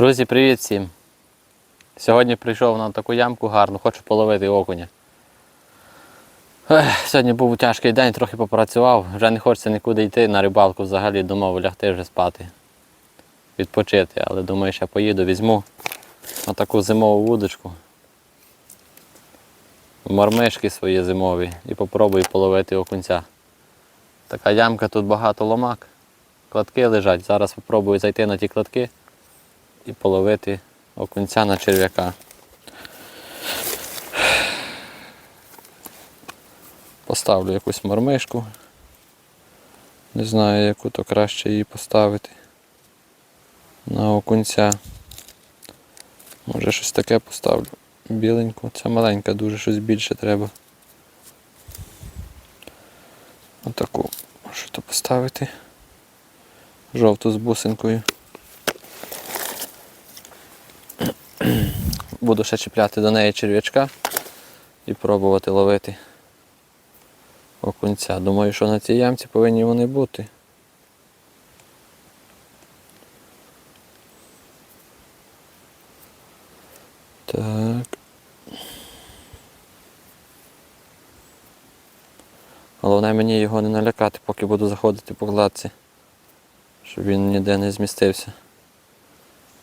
Друзі, привіт всім! Сьогодні прийшов на таку ямку гарну, хочу половити окуня. Ех, сьогодні був тяжкий день, трохи попрацював, вже не хочеться нікуди йти на рибалку взагалі, думав лягти вже спати, відпочити, але думаю, ще поїду, візьму на таку зимову вудочку. Мормишки свої зимові і попробую половити окунця. Така ямка, тут багато ломак, кладки лежать. Зараз спробую зайти на ті кладки і половити окунця на черв'яка. Поставлю якусь мормишку. Не знаю, яку то краще її поставити на окунця. Може щось таке поставлю. Біленьку. Це маленька, дуже щось більше треба. Отаку. Можу то поставити. Жовту з бусинкою. Буду ще чіпляти до неї черв'ячка і пробувати ловити окунця. Думаю, що на цій ямці повинні вони бути. Так. Головне мені його не налякати, поки буду заходити по кладці, щоб він ніде не змістився.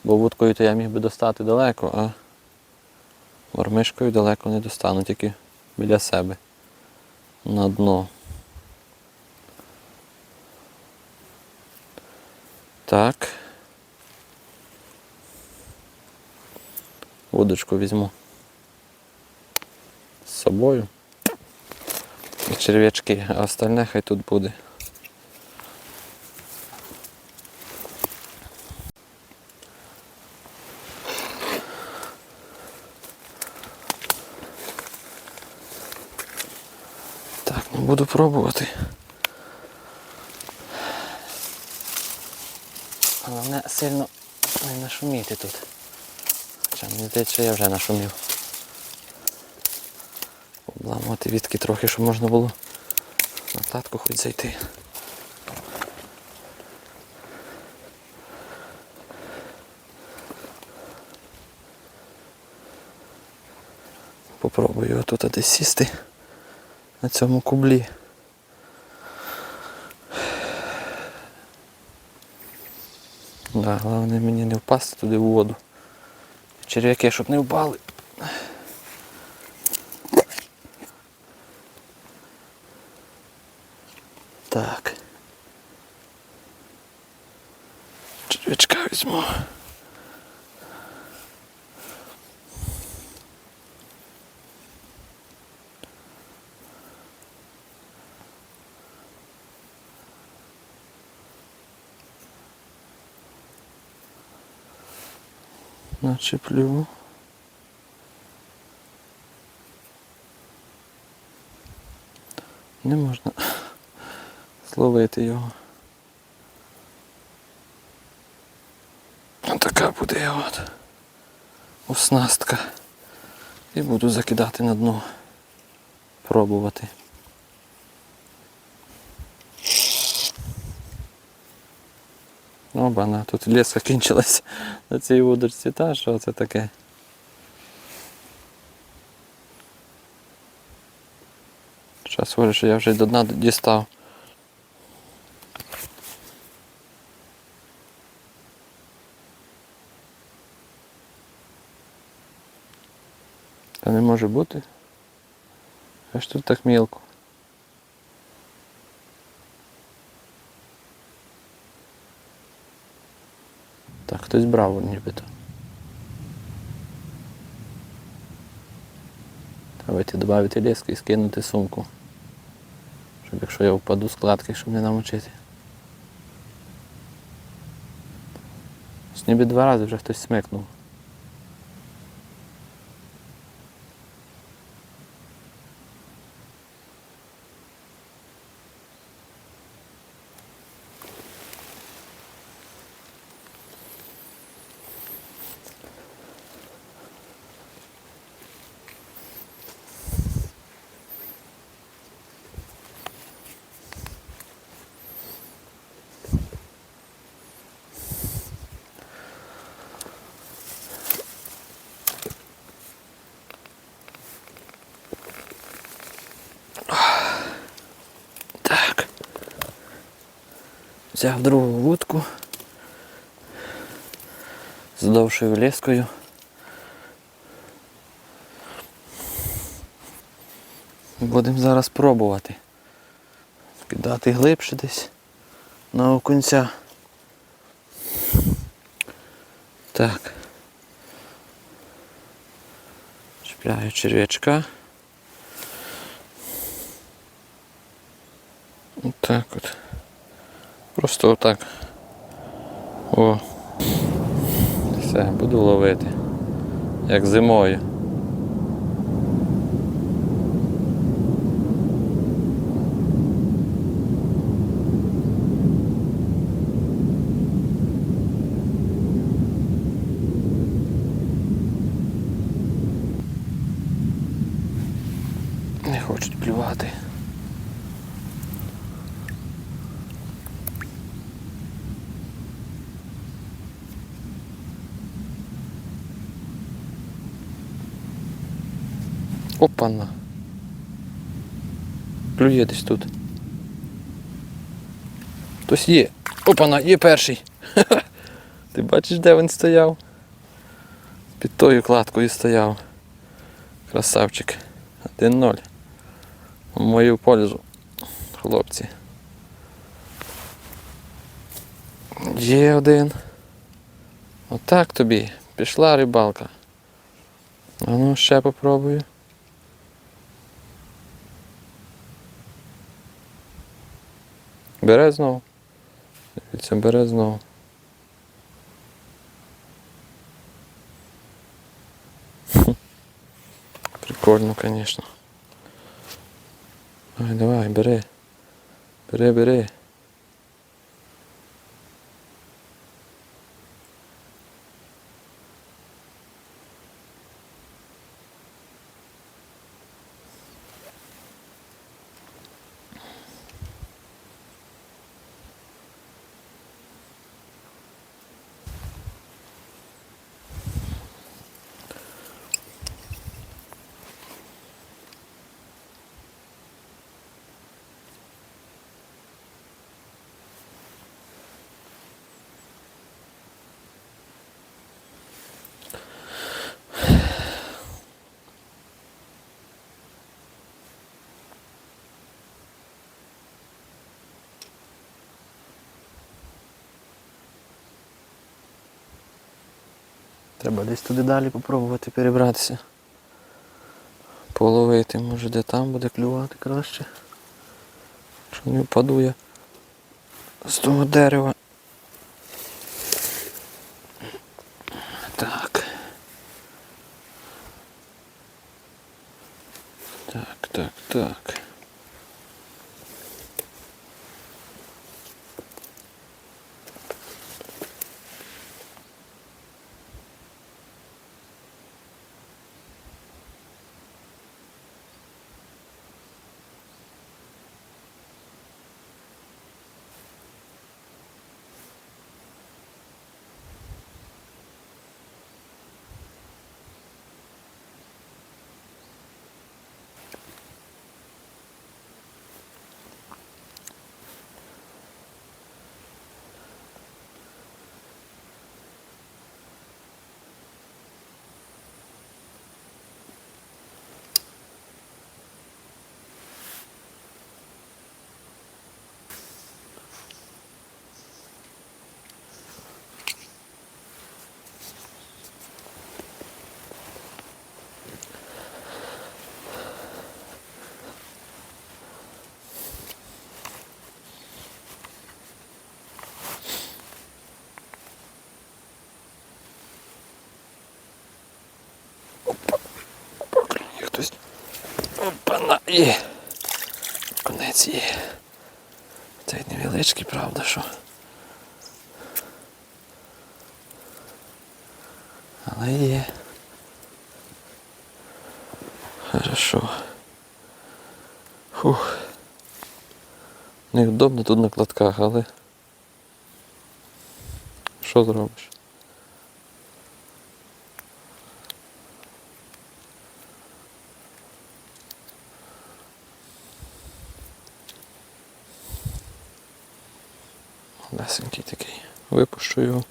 Бо вудкою то я міг би достати далеко, а мормишкою далеко не достану, тільки біля себе. На дно. Так. Вудочку візьму з собою. І черв'ячки, а остальне хай тут буде. Так, ну буду пробувати. Головне сильно не нашуміти тут. Хоча мені здається, що я вже нашумів. Обламувати вітки трохи, щоб можна було на кладку хоч зайти. Попробую отут десь сісти на цьому кублі. Да, головне мені не впасти туди в воду. Черв'яки, щоб не впали. Так. Черв'ячка візьму. Начеплю. Не можна зловити його. Така буде от оснастка. І буду закидати на дно. Пробувати. Обана, тут леска кінчилась на цій удочці. Та що це таке? Зараз схоже, що я вже й до дна дістав. Та не може бути. Аж тут так мілко. Хтось брав нібито. Давайте додати ліски і скинути сумку. Щоб якщо я впаду складки, щоб не намочити. Ніби два рази вже хтось смикнув. Взяв другу вудку з довшою лескою. Будемо зараз пробувати. Кидати глибше десь на окунця. Так. Чіпляю черв'ячка. Отак от. Просто отак. О. Все, буду ловити. Як зимою. Не хочуть плювати. Опана. Клює десь тут. Хтось є. Опана, є перший. Ти бачиш, де він стояв? Під тою кладкою стояв. Красавчик. 1-0. В мою пользу, хлопці. Є один. Отак тобі. Пішла рибалка. А ну ще попробую. Бере знову. Дивіться, березного. Прикольно, звісно. Давай, давай, бери. Бери, бери. Треба десь туди далі попробувати перебратися. Половити, може де там буде клювати краще. Що не впаду я з того дерева. Так. Так, так, так. Є хтось. Опана є. Конець є. Цей невеличкий, правда, що. Але є. Хорошо. Фух. Невдобно тут на кладках, але. Що зробиш? Малесенький такий. Випущу його.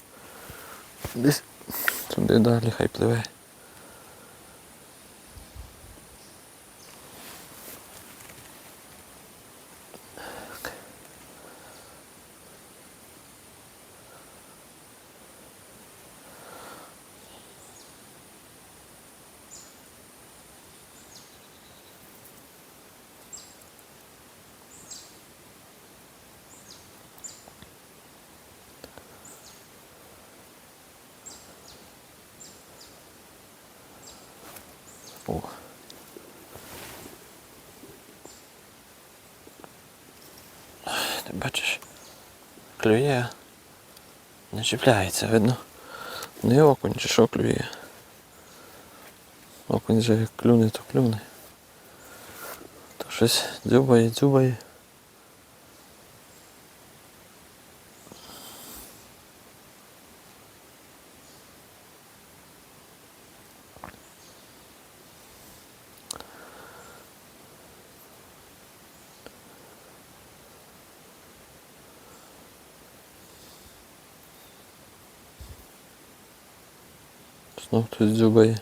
Десь туди далі хай пливе. О. Ти бачиш, клює, не чіпляється, видно. Не окунь чи що клює. Окунь же як клюне, то клюне. То щось дзюбає, дзюбає. Знов хтось дзюбає.